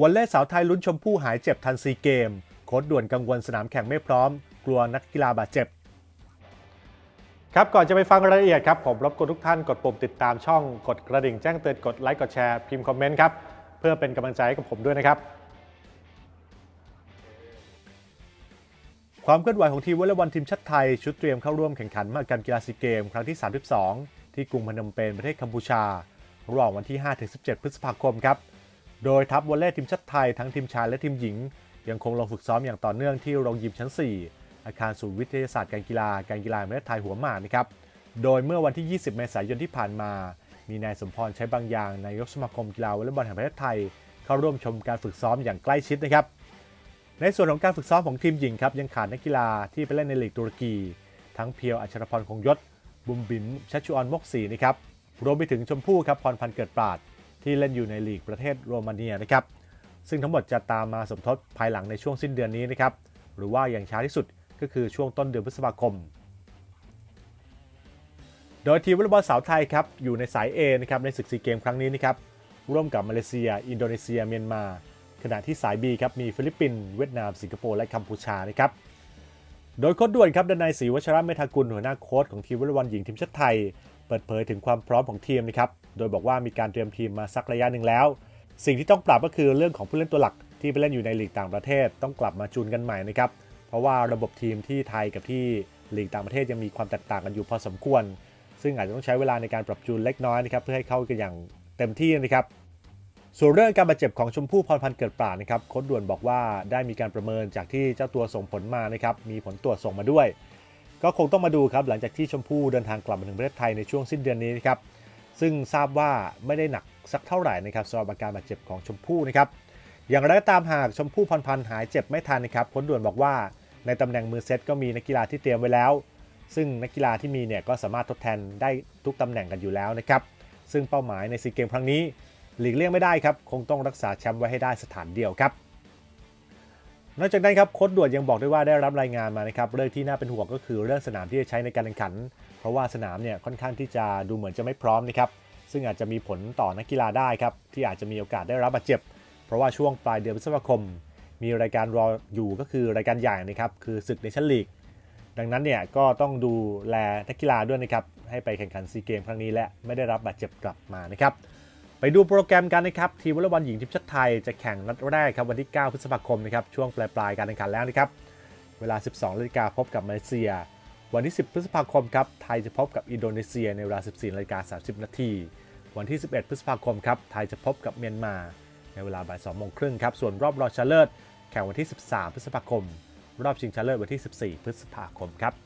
วอลเล่สาวไทยลุ้นชมพู่หายเจ็บทันซีเกม โค้ดด่วนกังวลสนามแข่งไม่พร้อม กลัวนักกีฬาบาดเจ็บ ครับก่อนจะไปฟังรายละเอียดครับผมรบกวนทุกท่านกดปุ่มติดตามช่องกดกระดิ่งแจ้งเตือนกดไลค์กดแชร์พิมพ์คอมเมนต์ครับเพื่อเป็นกำลังใจให้กับผมด้วยนะครับ ความเคลื่อนไหวของทีมวอลเลย์บอลทีมชาติไทย ชุดเตรียมเข้าร่วมแข่งขันมหกรรมกีฬาซีเกม ครั้งที่ 32 ที่กรุงพนมเปญประเทศกัมพูชาระหว่างวันที่ 5-17 พฤษภาคมครับ โดยทัพวอลเลย์ทีมชาติไทยทั้งทีมชายและทีมหญิง ยังคงลงฝึกซ้อมอย่างต่อเนื่องที่โรงยิมชั้น 4 อาคารศูนย์วิทยาศาสตร์การกีฬาการกีฬาแห่งประเทศไทยหัวหมากนะครับโดยเมื่อวันที่ 20 เมษายนที่ผ่านมา มีนายสมพรใช้บางอย่างนายกสมาคมกีฬาวอลเลย์บอลแห่งประเทศไทย เข้าร่วมชมการฝึกซ้อมอย่างใกล้ชิดนะครับ ในส่วนของการฝึกซ้อมของทีมหญิงครับยังขาดนักกีฬาที่ไปเล่นในลีกตุรกี ทั้งเพียวอัชรพรคงยศ บุมบิมชัชชุออนมกศรีนะครับรวมไปถึงชมพู่ครับพรพันธ์เกิดปราด ที่เล่นอยู่ในลีกประเทศโรมาเนียนะครับ ซึ่งทั้งหมดจะตามมาสมทบภายหลังในช่วงสิ้นเดือนนี้นะครับ หรือว่าอย่างช้าที่สุดก็คือช่วงต้นเดือนพฤษภาคม โดยทีมวอลเลย์บอลสาวไทยครับอยู่ในสาย A นะครับในศึกซีเกมครั้งนี้นะครับร่วมกับมาเลเซีย อินโดนีเซีย เมียนมา ขณะที่สาย B ครับมีฟิลิปปินส์เวียดนาม สิงคโปร์และกัมพูชานะครับโดยโค้ชด่วนครับดนายศรีวัชระเมธากุลหัวหน้าโค้ชของทีมวอลเลย์บอลหญิงทีมชาติไทย เปิดเผยถึงความพร้อมของทีมนะครับ โดยบอกว่ามีการเตรียมทีมมาสักระยะหนึ่งแล้ว สิ่งที่ต้องปรับก็คือเรื่องของผู้เล่นตัวหลักที่ไปเล่นอยู่ในลีกต่างประเทศต้องกลับมาจูนกันใหม่นะครับ เพราะว่าระบบทีมที่ไทยกับที่ลีกต่างประเทศยังมีความแตกต่างกันอยู่พอสมควร ซึ่งอาจจะต้องใช้เวลาในการปรับจูนเล็กน้อยนะครับเพื่อให้เข้ากันอย่างเต็มที่นะครับส่วนเรื่องการบาดเจ็บของชมพู่พรพันธ์เกิดปราดนะครับโค้ชด่วนบอกว่าได้มีการประเมินจากที่เจ้าตัวส่งผลมานะครับมีผลตรวจส่งมาด้วย ก็คงต้องมาดูครับหลังจากที่ชมพู่เดินทางกลับมาถึงประเทศไทยในช่วงสิ้นเดือนนี้นะครับ ซึ่งทราบว่าไม่ได้หนักสักเท่าไหร่นะครับสำหรับอาการบาดเจ็บของชมพู่นะครับอย่างไรก็ตามหากชมพู่พรพันธ์หายเจ็บไม่ทันนะครับโค้ชด่วนบอกว่าในตำแหน่งมือเซตก็มีนักกีฬาที่เตรียมไว้แล้ว ซึ่งนักกีฬาที่มีเนี่ยก็สามารถทดแทนได้ทุกตำแหน่งกันอยู่แล้วนะครับซึ่งเป้าหมายในซีเกมครั้งนี้ หลีกเลี่ยงไม่ได้ครับคงต้องรักษาแชมป์ไว้ให้ได้สถานเดียวครับ นอกจากนั้นครับโค้ดด่วนยังบอกด้วยว่าได้รับรายงานมานะครับเรื่องที่น่าเป็นห่วงก็คือเรื่องสนามที่จะใช้ในการแข่งขัน เพราะว่าสนามเนี่ยค่อนข้างที่จะดูเหมือนจะไม่พร้อมนะครับซึ่งอาจจะมีผลต่อนักกีฬาได้ครับที่อาจจะมีโอกาสได้รับบาดเจ็บ เพราะว่าช่วงปลายเดือนพฤษภาคม มีรายการรออยู่ก็คือรายการใหญ่นะครับคือศึกในชั้นลีก ดังนั้นเนี่ยก็ต้องดูแลนักกีฬาด้วยนะครับให้ไปแข่งขันซีเกมครั้งนี้และไม่ได้รับบาดเจ็บกลับมานะครับ ไปดูโปรแกรมกันนะครับ ทีมวอลเลย์บอลหญิงทีมชาติไทยจะแข่งนัดแรกครับวันที่ 9 พฤษภาคมนะครับช่วงปลายปลายๆการแข่งขันแล้วนะครับ เวลา 12นาฬิกาพบกับมาเลเซีย วันที่ 10 พฤษภาคมครับไทยจะพบกับอินโดนีเซียในเวลา 14นาฬิกา30 นาทีวันที่ 11 พฤษภาคมครับไทยจะพบกับเมียนมา ในเวลาบ่าย2โมงครึ่งครับส่วนรอบรองชนะเลิศแข่งวันที่ 13 พฤษภาคม รอบชิงชนะเลิศวันที่ 14 พฤษภาคมครับ